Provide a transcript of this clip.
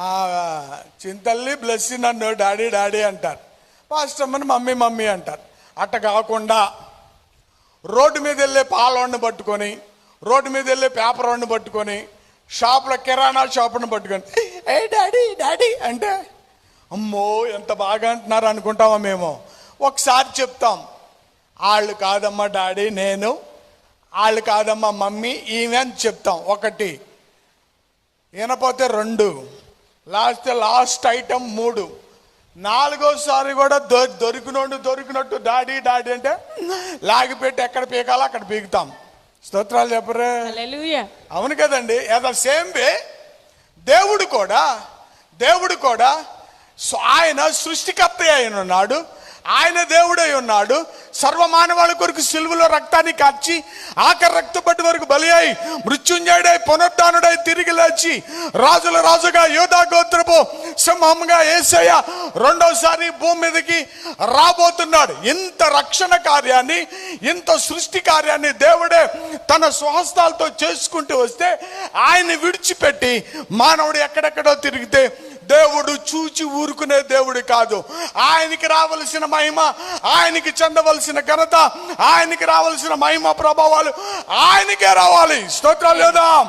మా చింతల్లి బ్లెస్సి నన్ను daddy daddy అంటారు. పాస్టమ్మని మమ్మీ మమ్మీ అంటారు. అట్ట కాకుండా రోడ్డు మీద వెళ్ళే పాలవాడిని పట్టుకొని రోడ్డు మీద వెళ్ళే పేపర్ వాడిని పట్టుకొని షాప్లో కిరాణా షాపుని పట్టుకొని ఏ డాడీ డాడీ అంటే అమ్మో ఎంత బాగా అంటున్నారు అనుకుంటామా మేము. ఒకసారి చెప్తాం వాళ్ళు కాదమ్మా డాడీ నేను వాళ్ళు కాదమ్మా మమ్మీ ఈమె అని చెప్తాం. ఒకటి వినపోతే రెండు. లాస్ట్ లాస్ట్ ఐటమ్ మూడు. నాలుగోసారి కూడా దొ దొరికినోడు దొరికినట్టు డాడీ డాడీ అంటే లాగిపెట్టి ఎక్కడ పీకాలో అక్కడ పీకుతాం. స్తోత్రాలు చెప్పరే? అవును కదండి. ఏదో సేమ్ వే దేవుడు కూడా దేవుడు కూడా ఆయన సృష్టికర్త అయిన ఉన్నాడు. ఆయన దేవుడై ఉన్నాడు. సర్వమానవాళి కొరకు సిలువలో రక్తాన్ని కార్చి ఆఖరి రక్తపట్టి వరకు బలి అయి మృత్యుంజయుడై పునరుద్ధానుడై తిరిగి లేచి రాజుల రాజుగా యోధా గోత్రపు సింహంగా ఏసయ్య రెండోసారి భూమి మీదకి రాబోతున్నాడు. ఇంత రక్షణ కార్యాన్ని ఇంత సృష్టి కార్యాన్ని దేవుడే తన స్వహస్తాలతో చేసుకుంటూ వస్తే ఆయన్ని విడిచిపెట్టి మానవుడు ఎక్కడెక్కడో తిరిగితే దేవుడు చూచి ఊరుకునే దేవుడు కాదు. ఆయనకి రావలసిన మహిమ ఆయనకి చెందవలసిన ఘనత ఆయనకి రావాల్సిన మహిమ ప్రభావాలు ఆయనకే రావాలి. స్తోత్రం లేదా